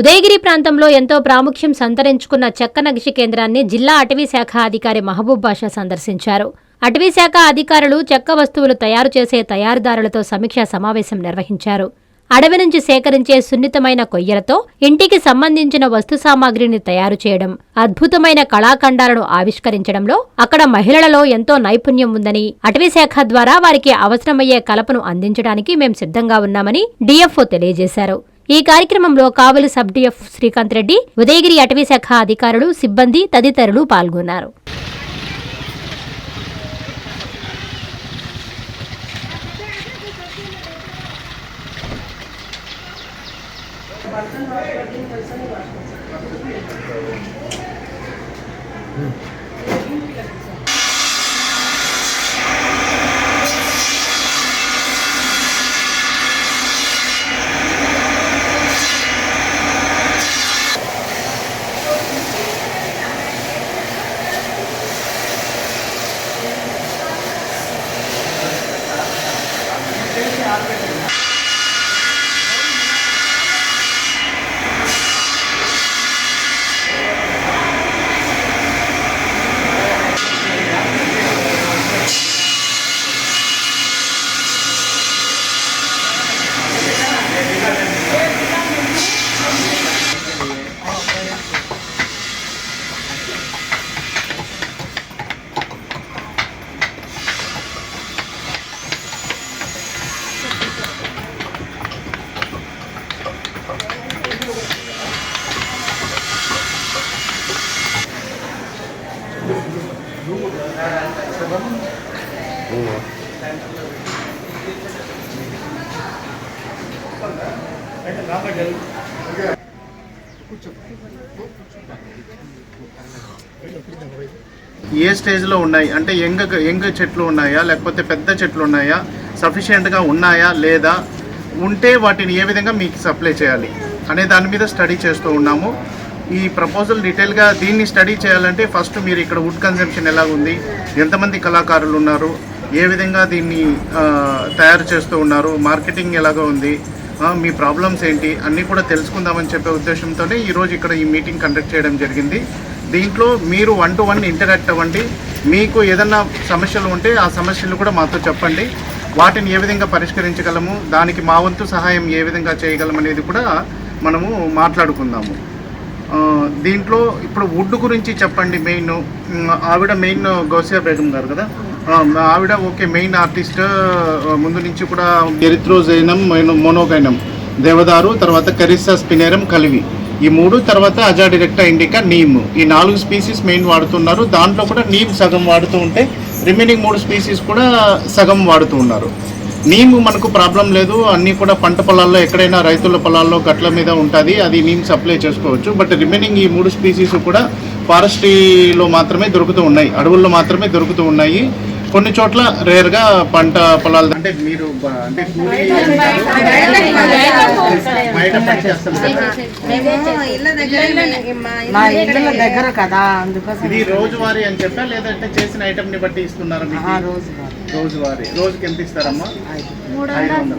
ఉదయగిరి ప్రాంతంలో ఎంతో ప్రాముఖ్యం సంతరించుకున్న చెక్క నగిషి కేంద్రాన్ని జిల్లా అటవీ శాఖ అధికారి మహబూబ్ బాషా సందర్శించారు. అటవీ శాఖ అధికారులు చెక్క వస్తువులు తయారు చేసే తయారుదారులతో సమీక్షా సమావేశం నిర్వహించారు. అడవి నుంచి సేకరించే సున్నితమైన కొయ్యలతో ఇంటికి సంబంధించిన వస్తు సామాగ్రిని తయారు చేయడం అద్భుతమైన కళాఖండాలను ఆవిష్కరించడంలో అక్కడ మహిళలలో ఎంతో నైపుణ్యం ఉందని అటవీ శాఖ ద్వారా వారికి అవసరమయ్యే కలపను అందించడానికి మేం సిద్ధంగా ఉన్నామని డిఎఫ్ఓ తెలియజేశారు. ఈ కార్యక్రమంలో కావలి సబ్ డిఎఫ్ శ్రీకాంత్ రెడ్డి ఉదయగిరి అటవీ శాఖ అధికారులు సిబ్బంది తదితరులు పాల్గొన్నారు. ஆட்கள் ఏ స్టేజ్లో ఉన్నాయి? అంటే ఎంగ ఎంగ చెట్లు ఉన్నాయా? లేకపోతే పెద్ద చెట్లు ఉన్నాయా? సఫిషియెంట్గా ఉన్నాయా? లేదా? ఉంటే వాటిని ఏ విధంగా మీకు సప్లై చేయాలి? అనే దాని మీద స్టడీ చేస్తూ ఉన్నాము. ఈ ప్రపోజల్ డీటెయిల్గా దీన్ని స్టడీ చేయాలంటే ఫస్ట్ మీరు ఇక్కడ వుడ్ కన్జంప్షన్ ఎలా ఉంది ఎంతమంది కళాకారులు ఉన్నారు ఏ విధంగా దీన్ని తయారు చేస్తూ ఉన్నారు మార్కెటింగ్ ఎలాగా ఉంది మీ ప్రాబ్లమ్స్ ఏంటి అన్నీ కూడా తెలుసుకుందామని చెప్పే ఉద్దేశంతోనే ఈరోజు ఇక్కడ ఈ మీటింగ్ కండక్ట్ చేయడం జరిగింది. దీంట్లో మీరు వన్ టు వన్ ఇంటరాక్ట్ అవ్వండి మీకు ఏదన్నా సమస్యలు ఉంటే ఆ సమస్యలు కూడా మాతో చెప్పండి వాటిని ఏ విధంగా పరిష్కరించగలము దానికి మా వంతు సహాయం ఏ విధంగా చేయగలం అనేది కూడా మనము మాట్లాడుకుందాము. దీంట్లో ఇప్పుడు వుడ్ గురించి చెప్పండి మెయిన్. ఆవిడ మెయిన్ గౌసియా బేగం గారు కదా? ఆవిడ ఓకే మెయిన్ ఆర్టిస్ట్ ముందు నుంచి కూడా ఎరిత్రోజైనం మోనోగైనం దేవదారు తర్వాత కరిస్సా స్పినేరం కలివి. ఈ మూడు తర్వాత అజా డిరెక్టా ఇండికా నీమ్. ఈ నాలుగు స్పీసీస్ మెయిన్ వాడుతున్నారు. దాంట్లో కూడా నీమ్ సగం వాడుతూ ఉంటే రిమైనింగ్ మూడు స్పీసీస్ కూడా సగం వాడుతూ ఉన్నారు. నీమ్ మనకు ప్రాబ్లం లేదు. అన్నీ కూడా పంట పొలాల్లో ఎక్కడైనా రైతుల పొలాల్లో గట్ల మీద ఉంటుంది. అది నీమ్ సప్లై చేసుకోవచ్చు. బట్ రిమైనింగ్ ఈ మూడు స్పీసీస్ కూడా ఫారెస్ట్రీలో మాత్రమే దొరుకుతూ ఉన్నాయి. అడవుల్లో మాత్రమే దొరుకుతూ ఉన్నాయి. కొన్ని చోట్ల రేర్గా పంట పొలాలు అంటే మీరు అంటే మా ఇళ్ళ దగ్గర కదా అందుకోసం. ఇది రోజువారీ అని చెప్పా లేదంటే చేసిన ఐటమ్ని బట్టి ఇస్తున్నారా మీకు? రోజువారీ. రోజుకి ఎంత ఇస్తారమ్మా. మూడు వందలు.